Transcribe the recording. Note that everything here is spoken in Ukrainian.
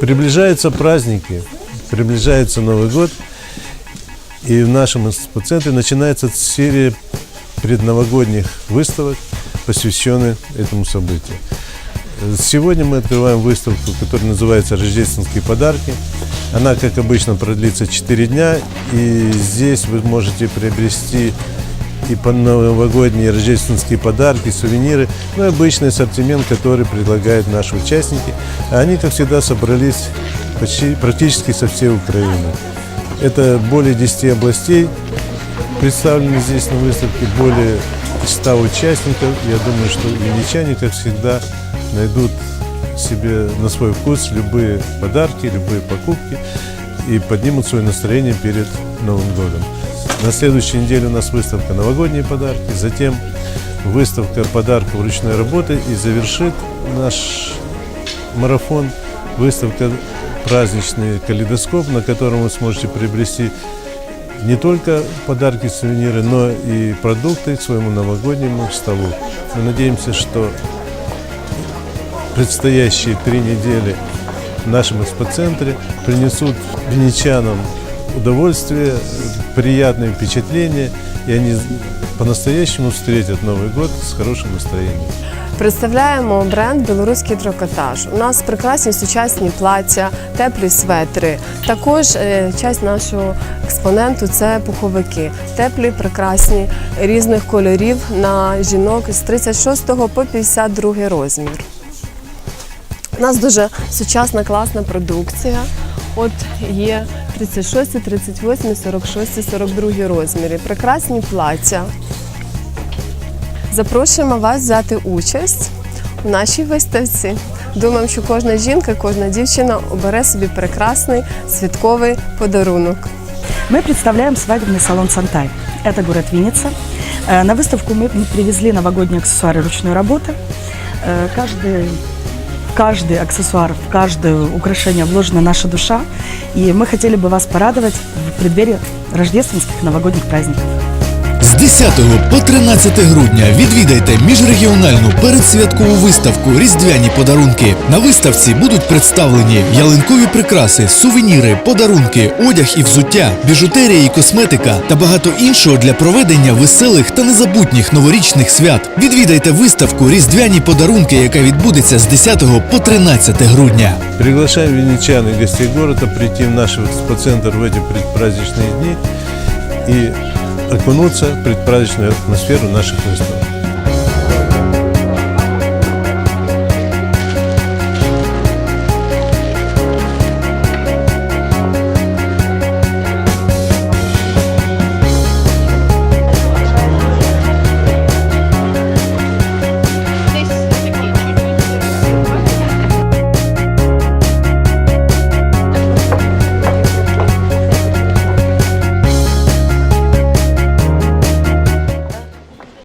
Приближаются праздники, приближается Новый год, и в нашем институт-центре начинается серия предновогодних выставок, посвященных этому событию. Сегодня мы открываем выставку, которая называется «Рождественские подарки». Она, как обычно, продлится 4 дня, и здесь вы можете приобрести и новогодние рождественские подарки, сувениры, ну и обычный ассортимент, который предлагают наши участники. А Они, как всегда, собрались почти, практически со всей Украины. Это более 10 областей, представлены здесь на выставке более 100 участников. Я думаю, что винничане, как всегда, найдут себе на свой вкус любые подарки, любые покупки и поднимут свое настроение перед Новым годом. На следующей неделе у нас выставка «Новогодние подарки», затем выставка подарков ручной работы и завершит наш марафон выставка «Праздничный калейдоскоп», на котором вы сможете приобрести не только подарки, сувениры, но и продукты к своему новогоднему столу. Мы надеемся, что предстоящие три недели в нашем экспоцентре принесут венечанам удовольствие, приятные впечатления, и они по-настоящему встретят Новый год с хорошим настроением. Представляємо бренд Білоруський трикотаж. У нас прекрасні сучасні плаття, теплі светри. Також е, часть нашого експоненту це пуховики, теплі, прекрасні різних кольорів на жінок з 36 по 52 розмір. У нас дуже сучасна класна продукція. От є 36, 38, 46, 42 розміри. Прекрасні плаття. Запрошуємо вас взяти участь у нашій виставці. Думаємо, що кожна жінка, кожна дівчина обере собі прекрасний святковий подарунок. Мы представляем свадебный салон «Сантай». Это город Винница. Э, На выставку мы мы привезли новогодние аксессуары ручной работы. Э, Каждый, в каждый аксессуар, в каждое украшение вложена наша душа. И мы хотели бы вас порадовать в преддверии рождественских новогодних праздников. З 10 по 13 грудня відвідайте міжрегіональну передсвяткову виставку Різдвяні подарунки. На виставці будуть представлені ялинкові прикраси, сувеніри, подарунки, одяг і взуття, біжутерія і косметика та багато іншого для проведення веселих та незабутніх новорічних свят. Відвідайте виставку Різдвяні подарунки, яка відбудеться з 10 по 13 грудня. Приглашаем венечан и гостей города прийти в наш экспоцентр в эти предпраздничные дни и окунуться в предпраздничную атмосферу наших выставок.